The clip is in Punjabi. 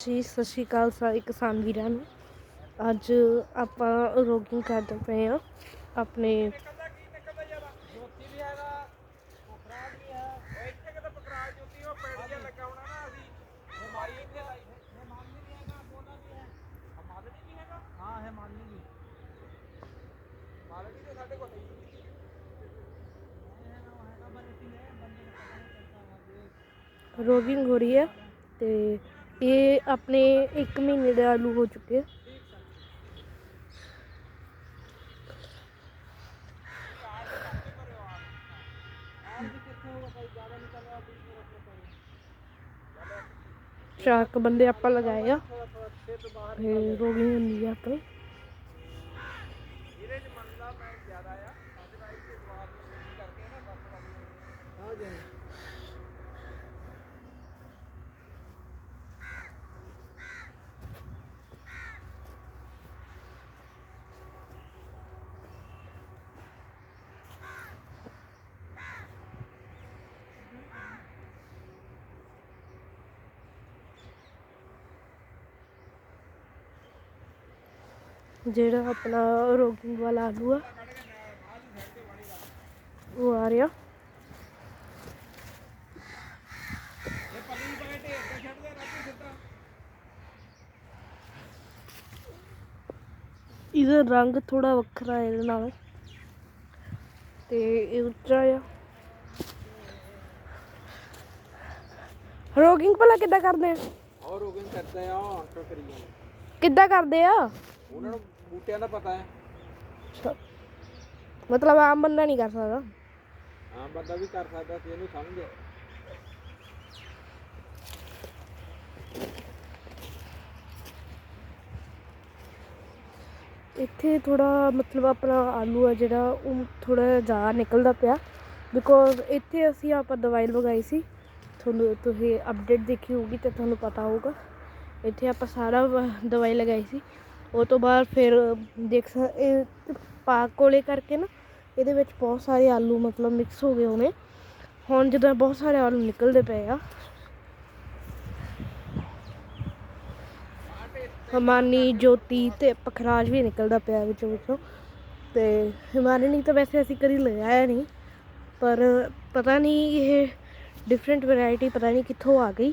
ਜੀ, ਸਤਿ ਸ਼੍ਰੀ ਅਕਾਲ ਸਾਰੇ ਕਿਸਾਨ ਵੀਰਾਂ ਨੂੰ। ਅੱਜ ਆਪਾਂ ਰੋਗਿੰਗ ਕਰਦੇ ਪਏ ਆ ਆਪਣੇ ਰੋਗਿੰਗ ਹੋ ਰਹੀ ਹੈ ਤੇ ਇਹ ਆਪਣੇ 1 ਮਹੀਨੇ ਦੇ ਆਲੂ ਹੋ ਚੁੱਕੇ ਆ ਆਹ ਵੀ ਕਿੱਥੇ ਹੋਗਾ ਕੋਈ ਜ਼ਿਆਦਾ ਨਿਕਲ ਰਿਹਾ ਵੀ ਰੱਖਣਾ ਪਊਗਾ ਚਾਰ ਕੁ ਬੰਦੇ ਆਪਾਂ ਲਗਾਏ ਆ ਥੋੜਾ ਥੋੜਾ ਛੇ ਤੋਂ ਬਾਹਰ ਤੇ ਰੋਗਿੰਗ ਹੁੰਦੀ ਆ ਆਪਣੀ ਇਹਦੇ ਚ ਮੰਨਦਾ ਮੈਂ ਜ਼ਿਆਦਾ ਆ ਸਾਡੇ ਰਾਈ ਦੇ ਜਵਾਬ ਨੂੰ ਕਰਕੇ ਨਾ ਬਸ ਹਾਂ ਜੀ ਜਿਹੜਾ ਆਪਣਾ ਰੋਗਿੰਗ ਵਾਲਾ ਆਲੂ ਆ ਉਹ ਆ ਰਿਹਾ। ਇਹਦਾ ਰੰਗ ਥੋੜਾ ਵੱਖਰਾ ਹੈ ਇਹਦੇ ਨਾਲ। ਤੇ ਇਹ ਉੱਚਾ ਆ। ਰੋਗਿੰਗ ਭਲਾ ਕਿੱਦਾਂ ਕਰਦੇ ਆ? ਔਰ ਰੋਗਨ ਕਰਦਾ ਆ ਆਟੋ ਕਰੀ ਜਾਂਦੇ ਕਿੱਦਾਂ ਕਰਦੇ ਆ? ਉਹਨਾਂ ਨੂੰ ਬੂਟਿਆਂ ਦਾ ਪਤਾ ਹੈ। ਅੱਛਾ। ਮਤਲਬ ਆਮ ਬੰਦਾ ਨਹੀਂ ਕਰ ਸਕਦਾ। ਆਮ ਬੰਦਾ ਵੀ ਕਰ ਸਕਦਾ ਸੀ ਇਹਨੂੰ ਸਮਝ ਇੱਥੇ ਥੋੜਾ ਮਤਲਬ ਆਪਣਾ ਆਲੂ ਆ ਜਿਹੜਾ ਉਹ ਥੋੜਾ ਜ਼ਿਆਦਾ ਨਿਕਲਦਾ ਪਿਆ। ਬਿਕੋਜ਼ ਇੱਥੇ ਅਸੀਂ ਆਪਾਂ ਦਵਾਈ ਲਗਾਈ ਸੀ। ਤੁਹਾਨੂੰ ਤੁਸੀਂ ਅਪਡੇਟ ਦੇਖੀ ਹੋਊਗੀ ਤੇ ਤੁਹਾਨੂੰ ਪਤਾ ਹੋਊਗਾ। ਇੱਥੇ ਆਪਾਂ ਸਾਰਾ ਵ- ਦਵਾਈ ਲਗਾਈ ਸੀ। ਉਹ ਤੋਂ ਬਾਅਦ ਫਿਰ ਦੇਖ ਸ ਇਹ ਪਾਕ ਕੋਲੇ ਕਰਕੇ ਨਾ, ਇਹਦੇ ਵਿੱਚ ਬਹੁਤ ਸਾਰੇ ਆਲੂ ਮਤਲਬ ਮਿਕਸ ਹੋ ਗਏ ਹੋਣੇ। ਹੁਣ ਜਦੋਂ ਬਹੁਤ ਸਾਰੇ ਆਲੂ ਨਿਕਲਦੇ ਪਏ ਆ। ਹਮਾਨੀ, ਜੋਤੀ ਤੇ ਪਖਰਾਜ ਵੀ ਨਿਕਲਦਾ ਪਿਆ ਵਿੱਚੋਂ ਵਿੱਚੋਂ। ਤੇ ਹਿਮਾਨੀ ਤਾਂ ਵੈਸੇ ਅਸੀਂ ਕਦੀ ਲਗਾਇਆ ਨਹੀਂ, ਪਰ ਪਤਾ ਨਹੀਂ ਇਹ ਡਿਫਰੈਂਟ ਵੈਰਾਈਟੀ ਪਤਾ ਨਹੀਂ ਕਿੱਥੋਂ ਆ ਗਈ।